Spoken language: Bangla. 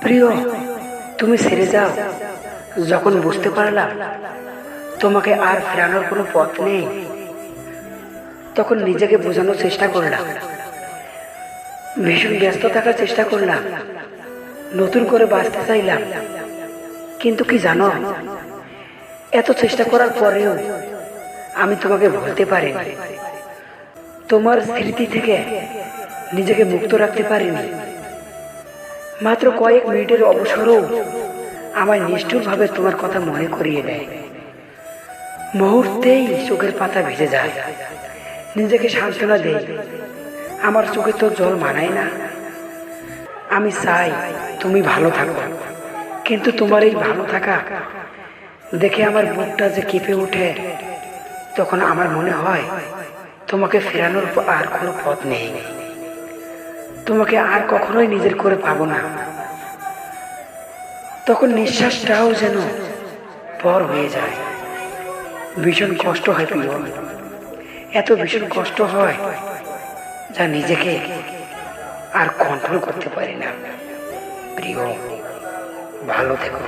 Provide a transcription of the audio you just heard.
প্রিয়, তুমি ছেড়ে যাও। যখন বুঝতে পারলাম তোমাকে আর ফেরানোর কোনো পথ নেই, তখন নিজেকে বোঝানোর চেষ্টা করলাম। ভীষণ ব্যস্ত থাকার চেষ্টা করলাম। নতুন করে বাঁচতে চাইলাম। কিন্তু কি জানো, এত চেষ্টা করার পরেও আমি তোমাকে ভুলতে পারিনি। তোমার স্মৃতি থেকে নিজেকে মুক্ত রাখতে পারিনি। মাত্র কয়েক মিনিটের অবসরও আমায় নিষ্ঠুরভাবে তোমার কথা মনে করিয়ে দেয়। মুহূর্তেই চোখের পাতা ভিজে যায়। নিজেকে সান্ত্বনা দেই। আমার চোখে তো জল মানায় না। আমি চাই তুমি ভালো থাকো। কিন্তু তোমার এই ভালো থাকা দেখে আমার বুকটা যে কেঁপে ওঠে, তখন আমার মনে হয় তোমাকে ফেরানোর আর কোনো পথ নেই। তোমাকে আর কখনোই নিজের করে পাবো না। তখন নিঃশ্বাসটাও যেন পর হয়ে যায়। ভীষণ কষ্ট হয় প্রিয়। এত ভীষণ কষ্ট হয় যা নিজেকে আর কন্ট্রোল করতে পারি না। প্রিয়, ভালো থেকো।